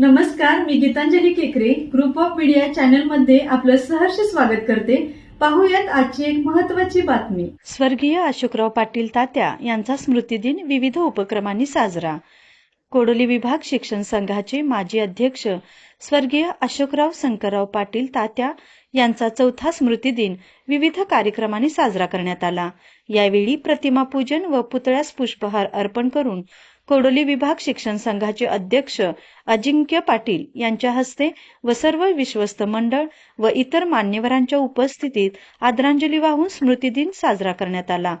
नमस्कार मी गीतांजली केकरे. Group of media चॅनलमध्ये आपलं सहर्ष स्वागत करते. पाहूयात आजची एक महत्वाची बातमी. स्वर्गीय अशोकराव पाटील तात्या यांचा स्मृतिदिन विविध उपक्रमांनी साजरा. कोडोली विभाग शिक्षण संघाचे माजी अध्यक्ष स्वर्गीय अशोकराव शंकरराव पाटील तात्या यांचा चौथा स्मृतिदिन विविध कार्यक्रमांनी साजरा करण्यात आला. यावेळी प्रतिमा पूजन व पुतळ्यास पुष्पहार अर्पण करून कोडोली विभाग शिक्षण संघाचे अध्यक्ष अजिंक्य पाटील यांच्या हस्ते व सर्व विश्वस्त मंडळ व इतर मान्यवरांच्या उपस्थितीत आदरांजली वाहून स्मृतिदिन साजरा करण्यात आला.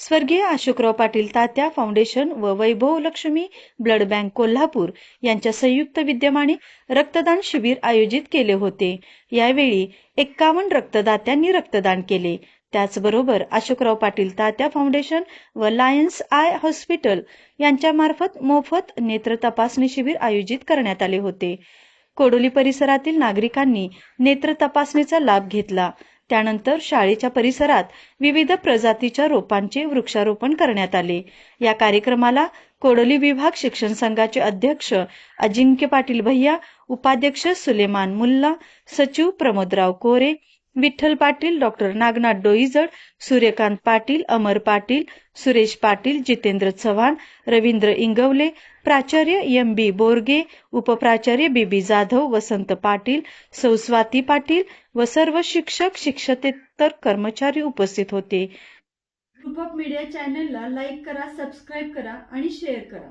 स्वर्गीय अशोकराव पाटील तात्या फाउंडेशन व वैभव लक्ष्मी ब्लड बँक कोल्हापूर यांच्या संयुक्त विद्यमाने रक्तदान शिबिर आयोजित केले होते. यावेळी एक्कावन्न रक्तदात्यांनी रक्तदान केले. त्याचबरोबर अशोकराव पाटील तात्या फाउंडेशन व लायन्स आय हॉस्पिटल यांच्यामार्फत मोफत नेत्र तपासणी शिबिर आयोजित करण्यात आले होते. कोडोली परिसरातील नागरिकांनी नेत्र तपासणीचा लाभ घेतला. त्यानंतर शाळेच्या परिसरात विविध प्रजातीच्या रोपांचे वृक्षारोपण करण्यात आले. या कार्यक्रमाला कोडोली विभाग शिक्षण संघाचे अध्यक्ष अजिंक्य पाटील भैया उपाध्यक्ष सुलेमान मुल्ला सचिव प्रमोदराव कोरे विठ्ठल पाटील डॉक्टर नागनाथ डोईजड सूर्यकांत पाटील अमर पाटील सुरेश पाटील जितेंद्र चव्हाण रवींद्र इंगवले प्राचार्य एम बी बोरगे उपप्राचार्य बीबी जाधव वसंत पाटील सौ स्वाती पाटील व सर्व शिक्षक शिक्षकेतर कर्मचारी उपस्थित होते. ग्रुप ऑफ मीडिया चॅनलला लाईक करा सबस्क्राईब करा आणि शेअर करा.